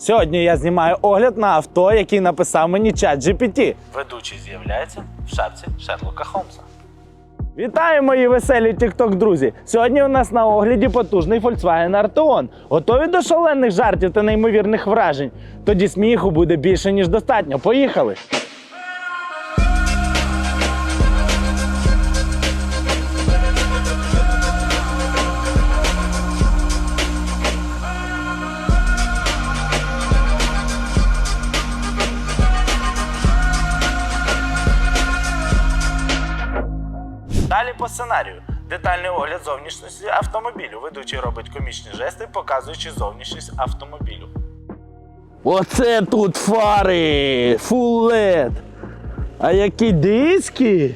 Сьогодні я знімаю огляд на авто, який написав мені чат GPT. Ведучий з'являється в шапці Шерлока Холмса. Вітаю, мої веселі тікток друзі! Сьогодні у нас на огляді потужний Volkswagen Arteon. Готові до шалених жартів та неймовірних вражень? Тоді сміху буде більше, ніж достатньо. Поїхали! По сценарію. Детальний огляд зовнішності автомобілю. Ведучий робить комічні жести, показуючи зовнішність автомобілю. Оце тут фари! Full LED! А які диски?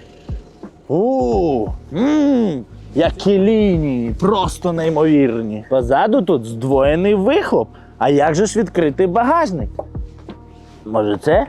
У, мм, які лінії, просто неймовірні. Позаду тут здвоєний вихлоп. А як же ж відкритий багажник? Може, це?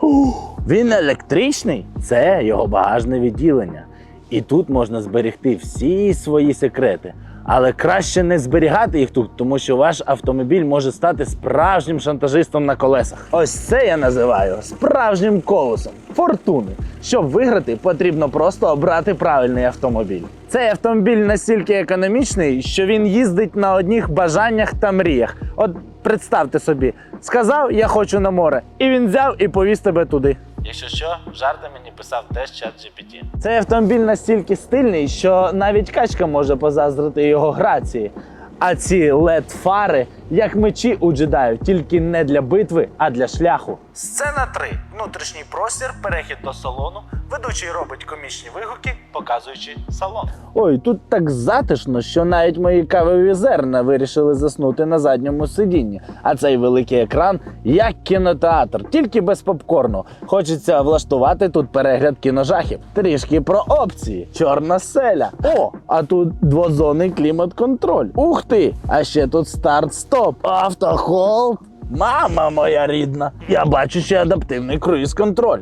Ух, він електричний. Це його багажне відділення. І тут можна зберегти всі свої секрети. Але краще не зберігати їх тут, тому що ваш автомобіль може стати справжнім шантажистом на колесах. Ось це я називаю справжнім колесом фортуни. Щоб виграти, потрібно просто обрати правильний автомобіль. Цей автомобіль настільки економічний, що він їздить на одних бажаннях та мріях. От представте собі, сказав, я хочу на море, і він взяв і повіз тебе туди. Якщо що, жарти мені писав теж чат GPT. Цей автомобіль настільки стильний, що навіть качка може позаздрити його грації. А ці led фари як мечі у джедаю, тільки не для битви, а для шляху. Сцена 3. Внутрішній простір, перехід до салону. Ведучий робить комічні вигуки, показуючи салон. Ой, тут так затишно, що навіть мої кавові зерна вирішили заснути на задньому сидінні. А цей великий екран як кінотеатр, тільки без попкорну. Хочеться влаштувати тут перегляд кіножахів. Трішки про опції. Чорна селя. О, а тут двозонний клімат-контроль. Ух ти! А ще тут старт-стоп. Автохолд. Мама моя рідна. Я бачу ще адаптивний круїз-контроль.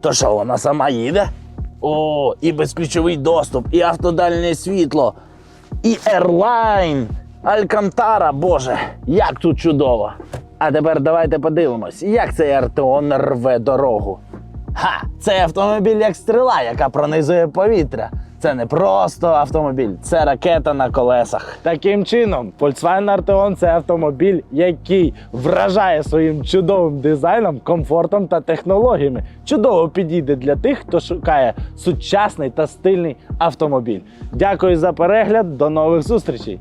То що вона сама їде? О, і безключовий доступ, і автодальне світло, і Ерлайн. Алькантара, боже, як тут чудово. А тепер давайте подивимось, як цей Артеон рве дорогу. Ха! Цей автомобіль як стріла, яка пронизує повітря. Це не просто автомобіль, це ракета на колесах. Таким чином, Volkswagen Arteon – це автомобіль, який вражає своїм чудовим дизайном, комфортом та технологіями. Чудово підійде для тих, хто шукає сучасний та стильний автомобіль. Дякую за перегляд. До нових зустрічей!